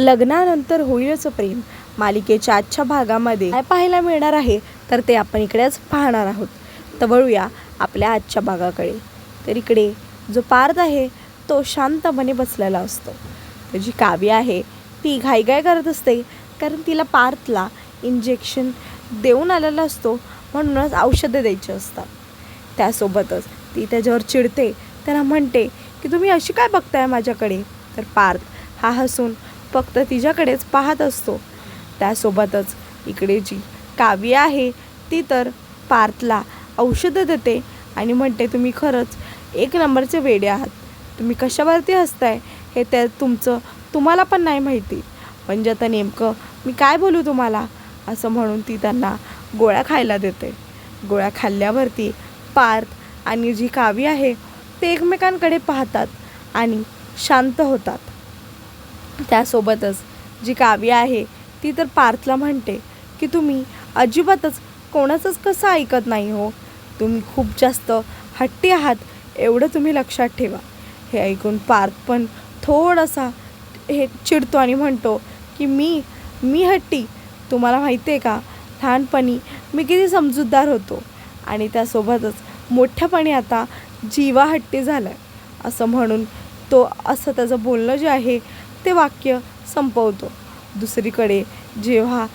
लग्नानंतर होईलच प्रेम. मालिकेच्या आजच्या भागामध्ये काय पाहायला मिळणार आहे तर ते आपण इकडेच पाहणार आहोत. तर वळूया आपल्या आजच्या भागाकडे. तर इकडे जो पार्थ आहे तो शांतपणे बसलेला असतो. तर जी काव्य आहे ती घाईघाई करत असते कारण तिला पार्थला इंजेक्शन देऊन आलेला असतो म्हणूनच औषधं द्यायची असतात. त्यासोबतच ती त्याच्यावर चिडते त्याला म्हणते की तुम्ही अशी काय बघताय माझ्याकडे? तर पार्थ हा हसून फक्त तिच्याकडेच पाहत असतो. त्यासोबतच इकडे जी काव्य आहे ती तर पार्थला औषधं देते आणि म्हणते तुम्ही खरंच एक नंबरचे वेडे आहात. तुम्ही कशावरती हसताय? हे त्या तुमचं तुम्हाला पण नाही माहिती. म्हणजे आता नेमकं मी काय बोलू तुम्हाला? असं म्हणून ती त्यांना गोळ्या खायला देते. गोळ्या खाल्ल्यावरती पार्थ आणि जी काव्य आहे ते एकमेकांकडे पाहतात आणि शांत होतात. त्यासोबतच जी काव्य आहे ती तर पार्थला म्हणते की तुम्ही अजिबातच कोणाचंच कसं ऐकत नाही हो. तुम्ही खूप जास्त हट्टी आहात एवढं तुम्ही लक्षात ठेवा. हे ऐकून पार्थ पण थोडासा हे चिडतो आणि म्हणतो की मी मी हट्टी? तुम्हाला माहिती आहे का? लहानपणी मी किती समजूतदार होतो आणि त्यासोबतच मोठ्यापणी आता जीवा हट्टी झाला आहे असं म्हणून तो असं त्याचं बोलणं जे आहे ते वाक्य संपवतो. दुसरीकडे जेव्हा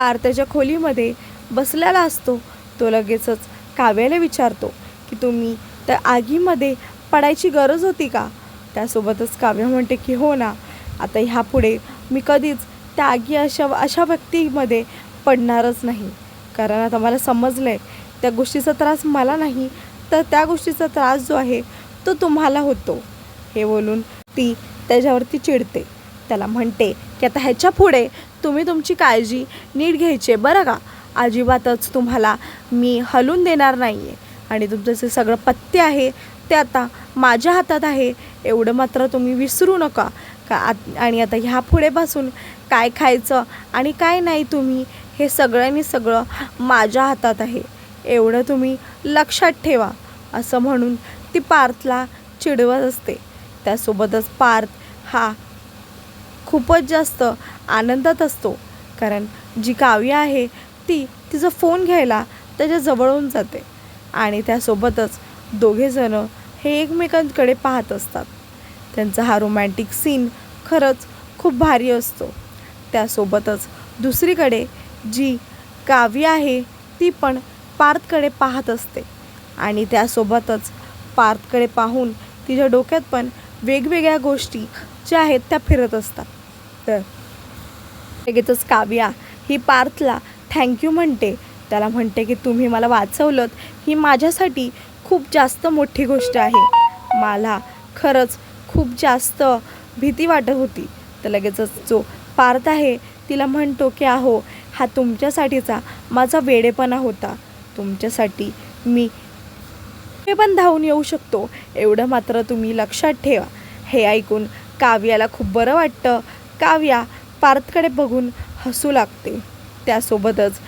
आरत्याच्या खोलीमध्ये बसलेला असतो तो लगेचच काव्याला विचारतो की तुम्ही त्या आगीमध्ये पडायची गरज होती का? त्यासोबतच काव्य म्हणते की हो ना. आता ह्यापुढे मी कधीच त्या आगी अशा अशा व्यक्तीमध्ये पडणारच नाही. कारण आता मला समजलं आहे त्या गोष्टीचा त्रास मला नाही तर त्या गोष्टीचा त्रास जो आहे तो तुम्हाला होतो. हे बोलून ती त्याच्यावरती चिडते. त्याला म्हणते की आता ह्याच्या पुढे तुम्ही तुमची काळजी नीट घ्यायची आहे बरं का? अजिबातच तुम्हाला मी हलून देणार नाही आहे आणि तुमचं जे सगळं पत्ते आहे ते आता माझ्या हातात आहे. एवढं मात्र तुम्ही विसरू नका. का आत आणि आता ह्या पुढेपासून काय खायचं आणि काय नाही तुम्ही हे सगळ्यांनी सगळं माझ्या हातात आहे. एवढं तुम्ही लक्षात ठेवा असं म्हणून ती पार्थला चिडवत असते. त्यासोबतच पार्थ हा खूपच जास्त आनंदात असतो. कारण जी काव्य आहे ती तिचा फोन घ्यायला त्याच्या जवळून जाते. आणि त्यासोबतच दोघेजणं हे एकमेकांकडे पाहत असतात. त्यांचा हा रोमॅन्टिक सीन खरंच खूप भारी असतो. त्यासोबतच दुसरीकडे जी काव्य आहे ती पण पार्थकडे पाहत असते. आणि त्यासोबतच पार्थकडे पाहून तिच्या डोक्यात पण वेगवेगळ्या गोष्टी ज्या आहेत त्या फिरत असतात. तर लगेचच काव्या ही पार्थला थँक्यू म्हणते. त्याला म्हणते की तुम्ही मला वाचवलं ही माझ्यासाठी खूप जास्त मोठी गोष्ट आहे. मला खरंच खूप जास्त भीती वाटत होती. तर लगेचच जो पार्थ आहे तिला म्हणतो की अहो हा तुमच्यासाठीचा माझा वेडेपणा होता. तुमच्यासाठी मी मी पण धावून येऊ शकतो. एवढं मात्र तुम्ही लक्षात ठेवा. हे ऐकून काव्याला खूप बरं वाटतं. काव्या पार्थकडे बघून हसू लागते. त्यासोबतच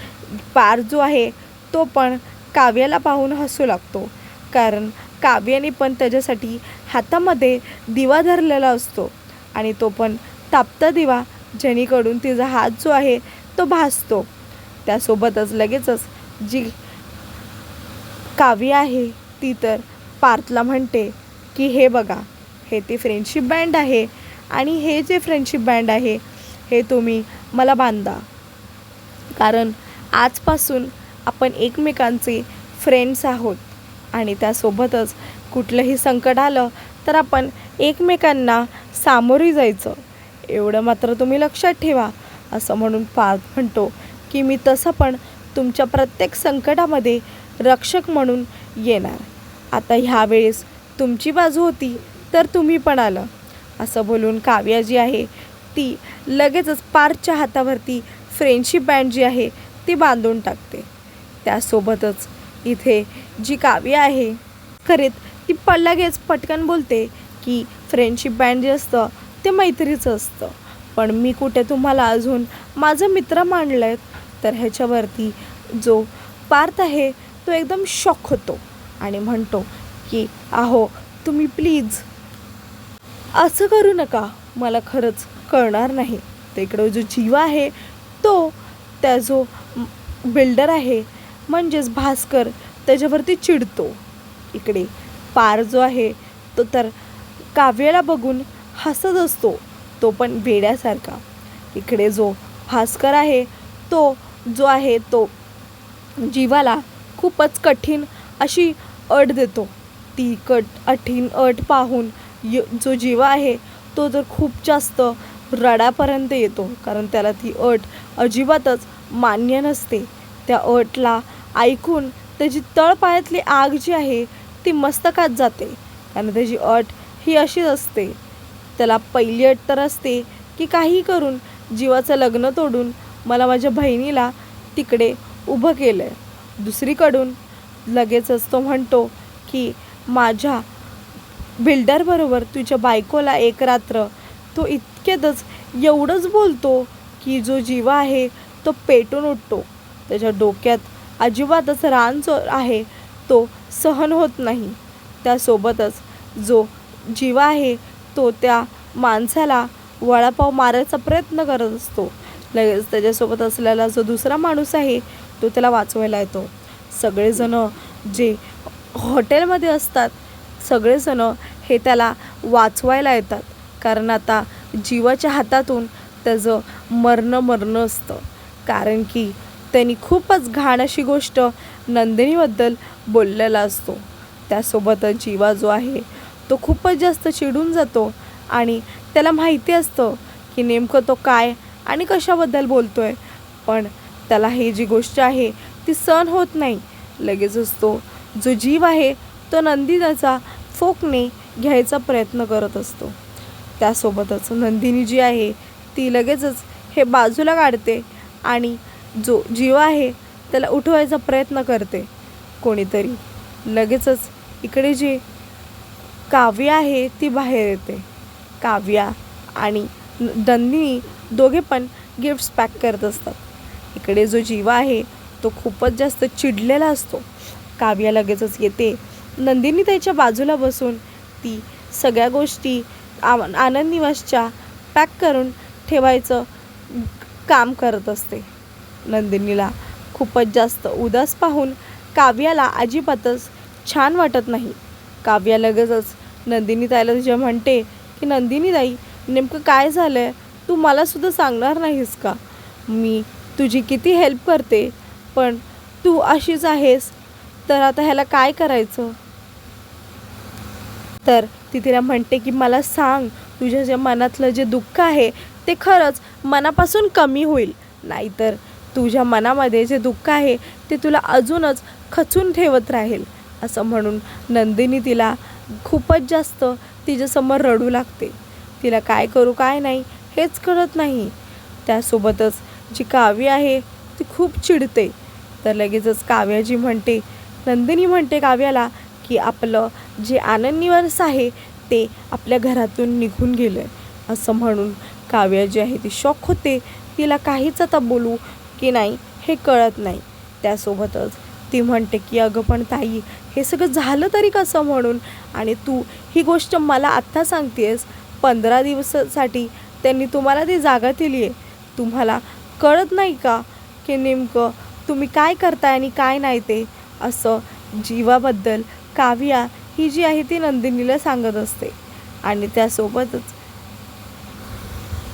पार्थ जो आहे तो पण काव्याला पाहून हसू लागतो. कारण काव्याने पण त्याच्यासाठी हातामध्ये दिवा धरलेला असतो. आणि तो पण तापता दिवा जेणेकडून तिचा हात जो आहे तो भासतो. त्यासोबतच लगेचच जी काव्य आहे ती तर पार्थला म्हणते की हे बघा हे ते फ्रेंडशिप बँड आहे आणि हे जे फ्रेंडशिप बँड आहे हे तुम्ही मला बांधा. कारण आजपासून आपण एकमेकांचे फ्रेंड्स आहोत आणि त्यासोबतच कुठलंही संकट आलं तर आपण एकमेकांना सामोरी जायचं. एवढं मात्र तुम्ही लक्षात ठेवा असं म्हणून पार्थ म्हणतो की मी तसं पण तुमच्या प्रत्येक संकटामध्ये रक्षक म्हणून येणार. आता ह्यावेळेस तुमची बाजू होती तर तुम्ही पण आलं. असं बोलून काव्या जी आहे ती लगेचच पारच्या हातावरती फ्रेंडशिप बँड जी आहे ती बांधून टाकते. त्यासोबतच इथे जी काव्य आहे करीत ती प लगेच पटकन बोलते की फ्रेंडशिप बँड जे असतं ते मैत्रीचं असतं. पण मी कुठे तुम्हाला अजून माझं मित्र मांडलं आहेत तर ह्याच्यावरती जो पार्थ आहे तो एकदम शॉक होतो. आणि म्हणतो की अहो तुम्ही प्लीज असं करू नका. मला खरंच कळणार नाही. तर इकडं जो जीवा आहे तो त्या जो बिल्डर आहे म्हणजेच भास्कर त्याच्यावरती चिडतो. इकडे पार जो आहे तो तर काव्याला बघून हसत असतो. तो पण वेड्यासारखा. इकडे जो भास्कर आहे तो जो आहे तो जीवाला खूपच कठीण अशी अट देतो. ती कट कठीण अट पाहून य जो जीवा आहे तो तर खूप जास्त रडापर्यंत येतो कारण त्याला ती अट अजिबातच मान्य नसते. त्या अटला ऐकून त्याची तळपायातली आग जी आहे ती मस्तकात जाते. आणि त्याची अट ही अशीच असते. त्याला पहिली अट तर असते की काही करून जीवाचं लग्न तोडून मला माझ्या बहिणीला तिकडे उभं केलं आहे दुसरीकडून लगेचच तो म्हणतो की माझ्या बिल्डरबरोबर तुझ्या बायकोला एक रात्र तो इतक्यातच एवढंच बोलतो की जो जीवा आहे तो पेटून उठतो. त्याच्या डोक्यात अजिबातच रान जो आहे तो सहन होत नाही. त्यासोबतच जो जीवा आहे तो त्या माणसाला वडापाव मारायचा प्रयत्न करत असतो. लगेच त्याच्यासोबत असलेला जो दुसरा माणूस आहे तो त्याला वाचवायला येतो. सगळेजणं जे हॉटेलमध्ये असतात सगळेजणं हे त्याला वाचवायला येतात. कारण आता जीवाच्या हातातून त्याचं मरणं मरणं असतं. कारण की त्यांनी खूपच घाण अशी गोष्ट नंदिनीबद्दल बोललेला असतो. त्यासोबतच जीवा जो आहे तो खूपच जास्त चिडून जातो आणि त्याला माहिती असतं की नेमकं तो काय आणि कशाबद्दल बोलतो आहे पण त्याला ही जी गोष्ट आहे ती सहन होत नाही. लगेचच तो जो जीव आहे तो नंदिनीचा फोकने घ्यायचा प्रयत्न करत असतो. त्यासोबतच नंदिनी जी आहे ती लगेचच हे बाजूला काढते आणि जो जीव आहे त्याला उठवायचा प्रयत्न करते. कोणीतरी लगेचच इकडे जी काव्या आहे ती बाहेर येते. काव्या आणि नंदिनी दोघे पण गिफ्ट्स पॅक करत असतात. इकडे जो जीवा आहे तो खूपच जास्त चिडलेला असतो. काव्या लगेचच येते. नंदिनी त्याच्या बाजूला बसून ती सगळ्या गोष्टी आ आनंद निवासच्या पॅक करून ठेवायचं काम करत असते. नंदिनीला खूपच जास्त उदास पाहून काव्याला अजिबातच छान वाटत नाही. काव्या लगेचच नंदिनी ताईला तिच्या म्हणते की नंदिनी ताई नेमकं काय झालं आहे तू मलासुद्धा सांगणार नाहीस का? मी तुझी किती हेल्प करते पण तू अशीच आहेस तर आता ह्याला काय करायचं? तर ती तिला म्हणते की मला सांग तुझ्या जे मनातलं जे दुःख आहे ते खरंच मनापासून कमी होईल. नाहीतर तुझ्या मनामध्ये जे दुःख आहे ते तुला अजूनच खचून ठेवत राहील. असं म्हणून नंदिनी तिला खूपच जास्त तिच्यासमोर रडू लागते. तिला काय करू काय नाही हेच कळत नाही. त्यासोबतच जी काव्य आहे ती खूप चिडते. तर लगेचच काव्याजी म्हणते नंदिनी म्हणते काव्याला की आपलं जे आनंदनिवास आहे ते आपल्या घरातून निघून गेलं आहे असं म्हणून काव्या जी आहे ती शॉक होते. तिला काहीच आता बोलू की नाही हे कळत नाही. त्यासोबतच ती म्हणते की अगं पण ताई हे सगळं झालं तरी कसं म्हणून? आणि तू ही गोष्ट मला आत्ता सांगतेस पंधरा दिवसासाठी त्यांनी तुम्हाला ती जागा दिली आहे तुम्हाला कळत नाही का की नेमकं तुम्ही काय करताय आणि काय नाही ते? असं जीवाबद्दल काव्या ही जी आहे ती नंदिनीला सांगत असते. आणि त्यासोबतच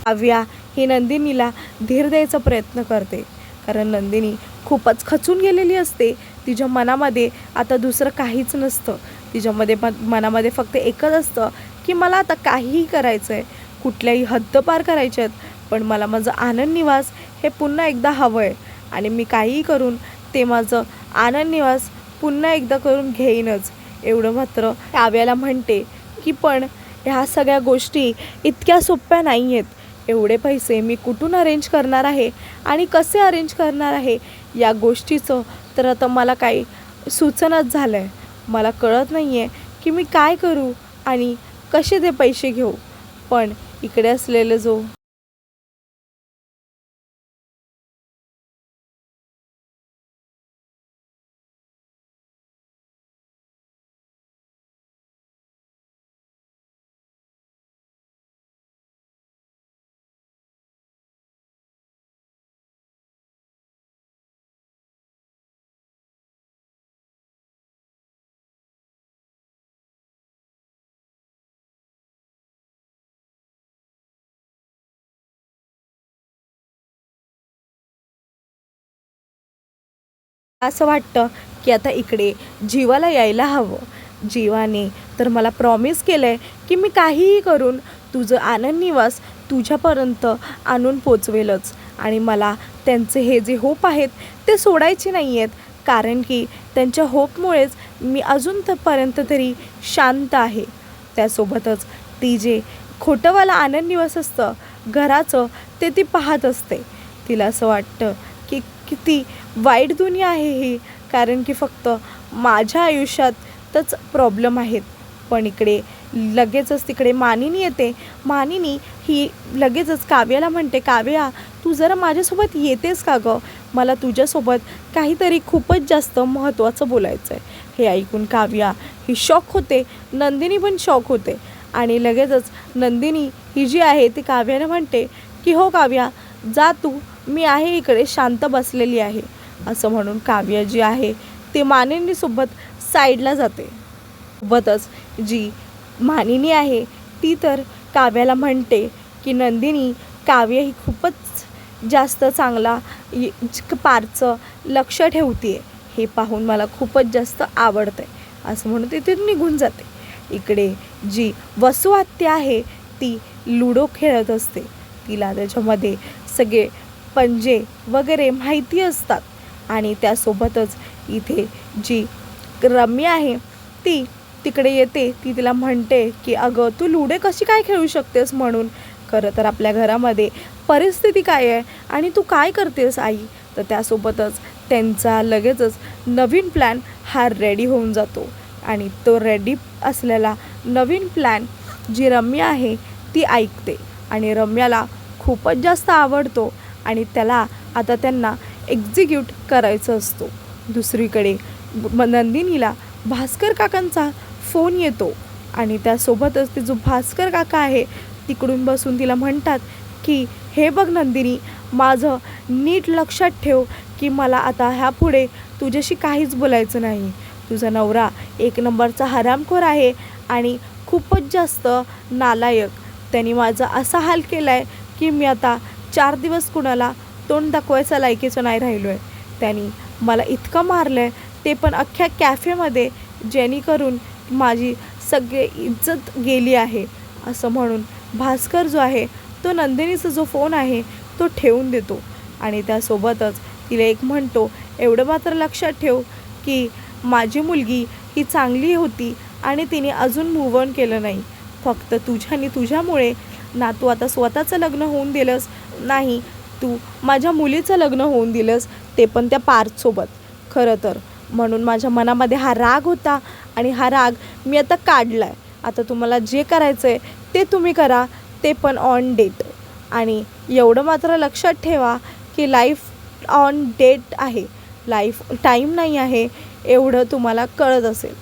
काव्या ही नंदिनीला धीर द्यायचा प्रयत्न करते. कारण नंदिनी खूपच खचून गेलेली असते. तिच्या मनामध्ये आता दुसरं काहीच नसतं. तिच्यामध्ये मनामध्ये फक्त एकच असतं की मला आता काहीही करायचं आहे कुठल्याही हद्द पार करायच्या आहेत पण मला माझं आनंद निवास हे पुन्हा एकदा हवं आहे आणि मी काहीही करून ते माझं आनंद निवास पुन्हा एकदा करून घेईनच. एवढं मात्र काव्याला म्हणते की पण ह्या सगळ्या गोष्टी इतक्या सोप्या नाही आहेत एवढे पैसे मी कुठून अरेंज करणार आहे आणि कसे अरेंज करणार आहे? या गोष्टीचं तर आता मला काही सुचनच झालं आहे मला कळत नाही आहे की मी काय करू आणि कसे ते पैसे घेऊ. पण इकडे असलेलं जो असं वाटतं की आता इकडे जीवाला यायला हवं. जीवाने तर मला प्रॉमिस केलं आहे की मी काहीही करून तुझं आनंद निवास तुझ्यापर्यंत आणून पोचवेलच. आणि मला त्यांचे हे जे होप आहेत ते सोडायचे नाही आहेत कारण की त्यांच्या होपमुळेच मी अजून तरपर्यंत तरी शांत आहे. त्यासोबतच ती जे खोटंवाला आनंद निवास असतं घराचं ते ती पाहत असते. तिला असं वाटतं की किती वाईट दुनिया आहे ही कारण की फक्त माझ्या आयुष्यातच प्रॉब्लेम आहेत. पण इकडे लगेचच तिकडे मानिनी येते. मानिनी ही लगेचच काव्याला म्हणते काव्या तू जरा माझ्यासोबत येतेस का गं? मला तुझ्यासोबत काहीतरी खूपच जास्त महत्त्वाचं बोलायचं आहे हे ऐकून काव्या ही शॉक होते. नंदिनी पण शॉक होते. आणि लगेचच नंदिनी ही जी आहे ती काव्याला म्हणते की हो काव्या जा तू. मी आहे इकडे शांत बसलेली आहे. असं म्हणून काव्य जी आहे ती मानिनीसोबत साईडला जाते. सोबतच जी मानिनी आहे ती तर काव्याला म्हणते की नंदिनी काव्य ही खूपच जास्त चांगला पारचं लक्ष ठेवते हे पाहून मला खूपच जास्त आवडतं आहे असं म्हणून तिथून निघून जाते. इकडे जी वसुआत्या आहे ती लुडो खेळत असते. तिला त्याच्यामध्ये सगळे पंजे वगैरे माहिती असतात. आणि त्यासोबतच इथे जी रम्मी आहे ती तिकडे येते. ती तिला म्हणते की अगं तू लुडे कशी काय खेळू शकतेस म्हणून? खरं तर आपल्या घरामध्ये परिस्थिती काय आहे आणि तू काय करतेस आई? तर त्यासोबतच त्यांचा लगेचच नवीन प्लॅन हा रेडी होऊन जातो. आणि तो रेडी असलेला नवीन प्लॅन जी रम्या आहे ती ऐकते. आणि रम्याला खूपच जास्त आवडतो. आणि त्याला आता त्यांना एक्झिक्यूट करायचं असतो. दुसरीकडे नंदिनीला भास्कर काकांचा फोन येतो आणि त्यासोबतच ते जो भास्कर काका आहे तिकडून बसून तिला म्हणतात की हे बघ नंदिनी माझं नीट लक्षात ठेव की मला आता ह्यापुढे तुझ्याशी काहीच बोलायचं नाही. तुझा नवरा एक नंबरचा हरामखोर आहे आणि खूपच जास्त नालायक. त्यांनी माझा असा हाल केला आहे की मी आता चार दिवस कुणाला तोंड दाखवायचा लायकीचं नाही राहिलो आहे त्यांनी मला इतकं मारलं आहे ते पण अख्ख्या कॅफेमध्ये जेणेकरून माझी सगळी इज्जत गेली आहे. असं म्हणून भास्कर जो आहे तो नंदिनीचा जो फोन आहे तो ठेवून देतो. आणि त्यासोबतच तिला एक म्हणतो एवढं मात्र लक्षात ठेव की माझी मुलगी ही चांगली होती आणि तिने अजून मूव ऑन केलं नाही. फक्त तुझ्या आणि तुझ्यामुळे ना तू आता स्वतःचं लग्न होऊन दिलंस नाही तू माझ्या मुलीचं लग्न होऊन दिलंस ते पण त्या पार्थसोबत. खरं तर म्हणून माझ्या मनामध्ये हा राग होता आणि हा राग मी आता काढला आहे आता तुम्हाला जे करायचं आहे ते तुम्ही करा ते पण ऑन डेट आणि एवढं मात्र लक्षात ठेवा की लाईफ ऑन डेट आहे. लाईफ टाईम नाही आहे एवढं तुम्हाला कळत असेल.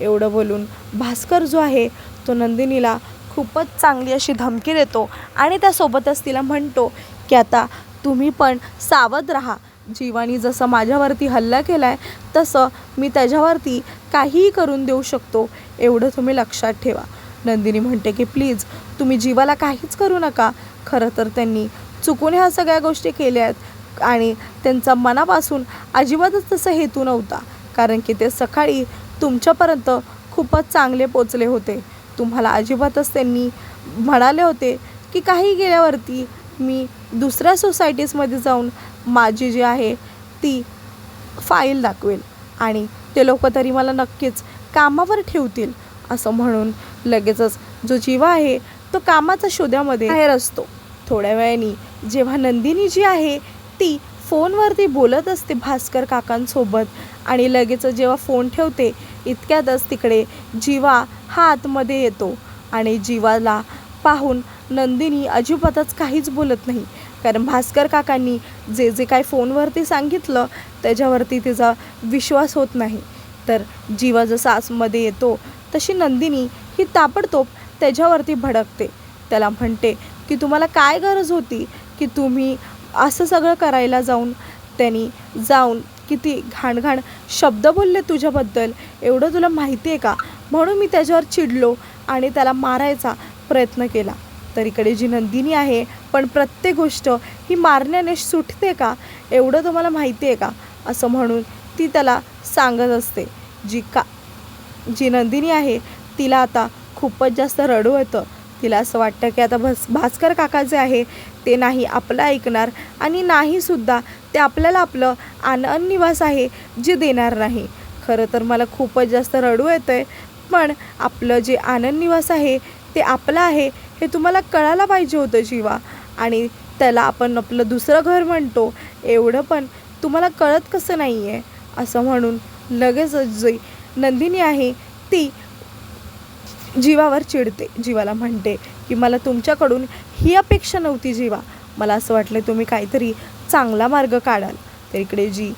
एवढं बोलून भास्कर जो आहे तो नंदिनीला खूपच चांगली अशी धमकी देतो आणि त्यासोबतच तिला म्हणतो की आता तुम्ही पण सावध राहा. जीवानी जसं माझ्यावरती हल्ला केला आहे तसं मी त्याच्यावरती काहीही करून देऊ शकतो. एवढं तुम्ही लक्षात ठेवा. नंदिनी म्हणते की प्लीज तुम्ही जीवाला काहीच करू नका. खरं तर त्यांनी चुकून ह्या सगळ्या गोष्टी केल्या आहेत आणि त्यांचा मनापासून अजिबातच तसा हेतू नव्हता. कारण की ते सकाळी तुमच्यापर्यंत खूपच चांगले पोचले होते. तुम्हाला अजिबातच त्यांनी म्हणाले होते की काही गेल्यावरती मी दुसऱ्या सोसायटीजमध्ये जाऊन माझी जी आहे ती फाईल दाखवेल आणि ते लोक तरी मला नक्कीच कामावर ठेवतील असं म्हणून लगेचच जो जीवा आहे तो कामाच्या शोधामध्ये बाहेर असतो. थोड्या वेळाने जेव्हा नंदिनी जी आहे ती फोनवरती बोलत असते भास्कर काकांसोबत आणि लगेच जेव्हा फोन ठेवते इतक्यातच तिकडे जीवा हा आतमध्ये येतो आणि जीवाला पाहून नंदिनी अजिबातच काहीच बोलत नाही. कारण भास्कर काकांनी जे जे काय फोनवरती सांगितलं त्याच्यावरती तिचा विश्वास होत नाही. तर जीवा जसा आसमध्ये येतो तशी नंदिनी ही ताबडतोब त्याच्यावरती भडकते. त्याला म्हणते की तुम्हाला काय गरज होती की तुम्ही असं सगळं करायला जाऊन? त्यांनी जाऊन किती घाणघाण शब्द बोलले तुझ्याबद्दल? एवढं तुला माहिती आहे का? म्हणून मी त्याच्यावर चिडलो आणि त्याला मारायचा प्रयत्न केला. तर इकडे जी नंदिनी आहे पण प्रत्येक गोष्ट ही मारण्याने सुटते का? एवढं तुम्हाला माहिती आहे का? असं म्हणून ती त्याला सांगत असते. जी का जी नंदिनी आहे तिला आता खूपच जास्त रडू येतं. तिला असं वाटतं की आता भस भास्कर काका जे आहे ते नाही आपलं ऐकणार आणि नाहीसुद्धा ते आपल्याला आपलं आनंद निवास आहे जे देणार नाही. खरं तर मला खूपच जास्त रडू येतं आहे पण आपलं जे आनंद निवास आहे ते आपलं आहे हे तुम्हाला कळायला पाहिजे होतं जीवा. आणि त्याला आपण आपलं दुसरं घर म्हणतो एवढं पण तुम्हाला कळत कसं नाही आहे असं म्हणून लगेचच जी नंदिनी आहे ती जीवावर चिडते. जीवाला म्हणते की मला तुमच्याकडून ही अपेक्षा नव्हती जीवा. मला असं वाटलं तुम्ही काहीतरी चांगला मार्ग काढाल. तर इकडे जी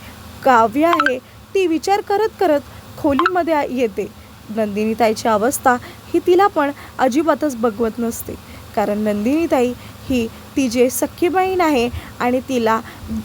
काव्य आहे ती विचार करत करत खोलीमध्ये येते. नंदिनीताईची अवस्था ही तिला पण अजिबातच बघवत नसते. कारण नंदिनीताई ही तिचे सख्खी बहीण आहे आणि तिला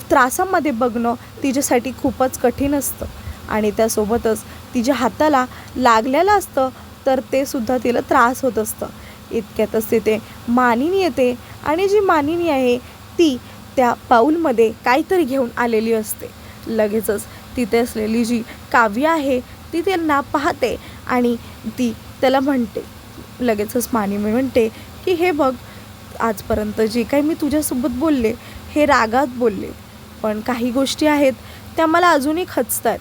त्रासामध्ये बघणं तिच्यासाठी खूपच कठीण असतं. आणि त्यासोबतच तिच्या हाताला लागलेलं असतं तर ते सुद्धा तिला त्रास होत असतं. इतक्यातच तिथे मानिनी येते आणि जी मानिनी आहे ती त्या पाऊलमध्ये काहीतरी घेऊन आलेली असते. लगेचच तिथे असलेली जी काव्य आहे ती त्यांना पाहते आणि ती त्याला म्हणते लगेचच मानिनी म्हणते की हे बघ आजपर्यंत जे काही मी तुझ्यासोबत बोलले हे रागात बोलले. पण काही गोष्टी आहेत त्या मला अजूनही खचतात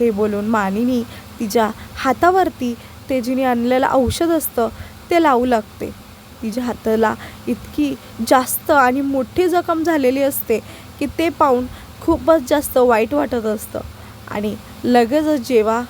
हे बोलून मानिनी तिच्या हातावरती ते जिने आणलेलं औषध असतं ते लावू लागते. तिच्या हाताला इतकी जास्त आणि मोठी जखम झालेली असते की ते पाहून खूपच जास्त वाईट वाटत असतं. आणि लगेचच जेव्हा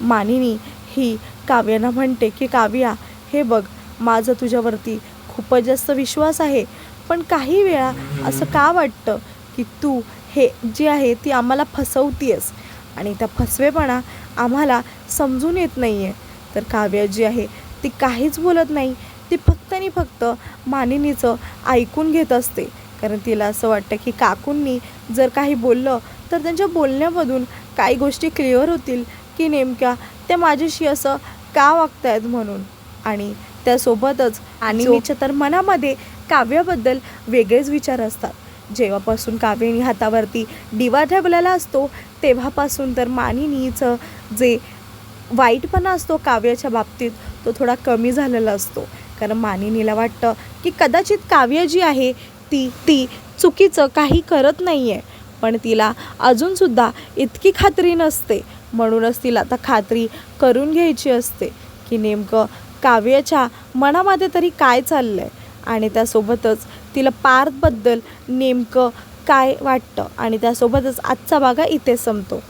मानिनी ही काव्याना म्हणते की काव्या हे बघ माझं तुझ्यावरती खूपच जास्त विश्वास आहे पण काही वेळा असं का वाटतं की तू हे जे आहे ती आम्हाला फसवतीयस आणि त्या फसवेपणा आम्हाला समजून येत नाही आहे तर काव्या जी आहे ती काहीच बोलत नाही. ती फक्त आणि फक्त मानिनीचं ऐकून घेत असते. कारण तिला असं वाटतं की काकूंनी जर काही बोललं तर त्यांच्या बोलण्यामधून काही गोष्टी क्लिअर होतील की नेमक्या त्या माझ्याशी असं का वागतायत म्हणून. आणि त्यासोबतच आणि तिच्या तर मनामध्ये काव्याबद्दल वेगळेच विचार असतात. जेव्हापासून काव्यानी हातावरती दिवा ठेवलेला असतो तेव्हापासून तर मानिनीचं जे वाईटपणा असतो काव्याच्या बाबतीत तो थोडा कमी झालेला असतो. कारण मानिनीला वाटतं की कदाचित काव्य जी आहे ती ती चुकीचं काही करत नाही आहे पण तिला अजूनसुद्धा इतकी खात्री नसते. म्हणूनच तिला आता खात्री करून घ्यायची असते की नेमकं काव्याच्या मनामध्ये तरी काय चाललं आहे आणि त्यासोबतच तिला पार्थबद्दल नेमकं काय वाटतं आणि त्यासोबतच आजचा भागा इथे संपतो.